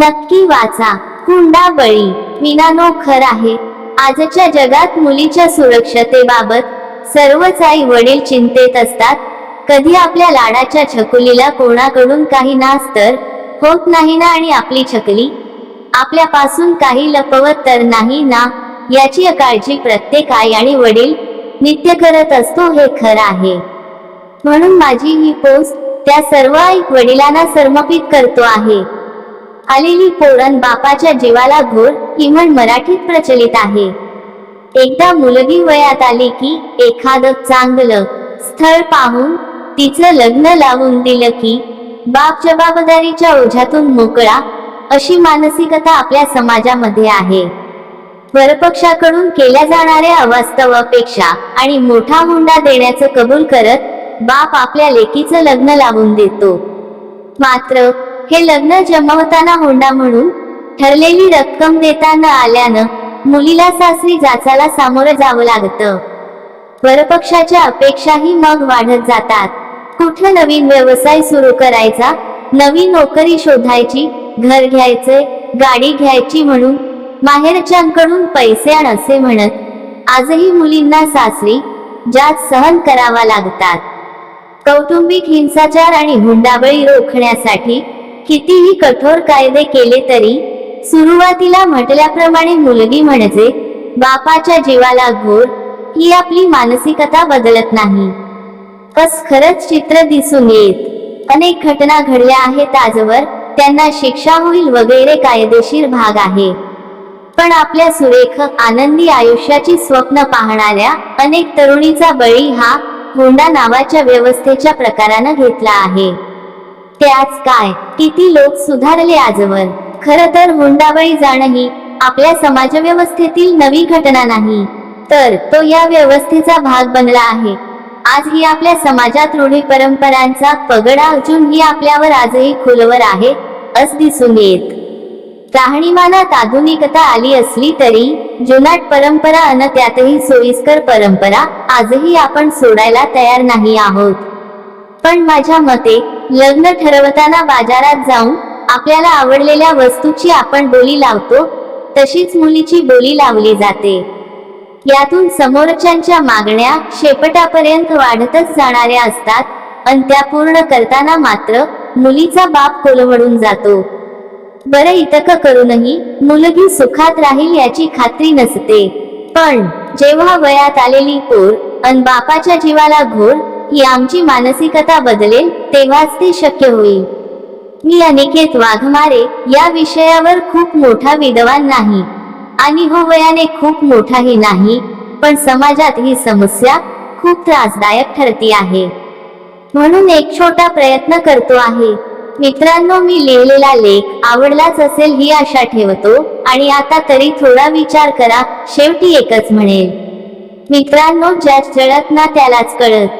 नक्की वाचा. हुंडा बळी. विनानो खर आहे. आजच्या जगात मुलीच्या सुरक्षतेबाबत सर्वच आई वडील चिंतेत असतात. कधी आपल्या लाडाच्या छकुलीला कोणाकडून काही नास तर होत नाही ना आणि आपली छकली? आपल्यापासून काही लपवत तर नाही ना? याची काळजी प्रत्येक आई आणि वडील नित्य करत असतो हे खरं आहे. म्हणून माझी ही पोस्ट त्या सर्व आई वडिलांना समर्पित करतो आहे. आलेली पोरण बापाच्या जीवाला घोर ही म्हण मराठीत प्रचलित आहे. एकदा मुलगी वयात आली की एखादं चांगलं स्थळ पाहून तिचं लग्न लावून दिलं की बाप जबाबदारीच्या ओझ्यातून मोकळा अशी मानसिकता आपल्या समाजामध्ये आहे. वरपक्षाकडून केल्या जाणाऱ्या अवास्तव अपेक्षा आणि मोठा हुंडा देण्याचं कबूल करत बाप आपल्या लेकीचं लग्न लावून देतो. मात्र हे लग्न जमवताना हुंडा म्हणून ठरलेली रक्कम देता न आल्यानं मुलीला सासरी जाचाला सामोरं जावं लागतं. वरपक्षाच्या अपेक्षाही मग वाढत जातात. कुठं नवीन व्यवसाय सुरू करायचा नवी नोकरी शोधायची घर घ्यायचे गाडी घ्यायची म्हणून माहेरच्यांकडून पैसे आण असे म्हणत आजही मुलींना सासरी जात सहन करावा लागतात. कौटुंबिक हिंसाचार आणि हुंडाबळी रोखण्यासाठी कितीही कठोर कायदे केले तरी सुरुवातीला म्हटल्याप्रमाणे मुलगी म्हणजे बापाच्या जीवाला घोर ही आपली मानसिकता बदलत नाही. कस खरंच चित्र दिसून येत अनेक घटना घडल्या आहेत आजवर त्यांना शिक्षा होईल वगैरे कायदेशीर भाग आहे. पण आपल्या सुरेख आनंदी आयुष्याची स्वप्न पाहणाऱ्या अनेक तरुणीचा बळी हा हुंडा नावाच्या व्यवस्थेच्या प्रकारानं घेतला आहे. ते आज काय? किती लोक सुधारले आजवर? खर तर हुंडाबळी जाणं ही आपल्या समाजव्यवस्थेतील नवी घटना नाही. तर तो या व्यवस्थेचा भाग बनला आहे. आज ही आपल्या समाजात रूढी परंपरांचा पगडा अजूनही आपल्यावर आजही खुलवर आहे अस दिसून येत. राहणीमानात आधुनिकता आली असली तरी जुनाट परंपरा अन त्यातही सोयीस्कर परंपरा आजही आपण सोडायला तयार नाही आहोत. पण माझ्या मते लग्न ठरवताना बाजारात जाऊन आपल्याला आवडलेल्या वस्तूची आपण बोली लावतो तशीच मुलीची बोली लावली जाते. यातून समोरच्यांच्या मागण्या शेपटापर्यंत वाढतच जाणाऱ्या असतात अन त्या पूर्ण करताना मात्र मुलीचा बाप कोलमडून जातो. बरं इतकं करूनही मुलगी सुखात राहील याची खात्री नसते. पण जेव्हा वयात आलेली पोर अन बापाच्या जीवाला घोर ही आमची मानसिकता बदलेल तेव्हाच ते शक्य होईल. मी अनिकेत वाघमारे या विषयावर खूप मोठा विद्वान नाही आणि हो वयाने खूप मोठाही नाही पण समाजात ही समस्या खूप त्रासदायक ठरती आहे. म्हणून एक छोटा प्रयत्न करतो आहे. मित्रांनो मी लिहिलेला लेख आवडलाच असेल ही आशा ठेवतो आणि आता तरी थोडा विचार करा शेवटी एकच म्हणेल. मित्रांनो ज्याच जळत ना त्यालाच कळत.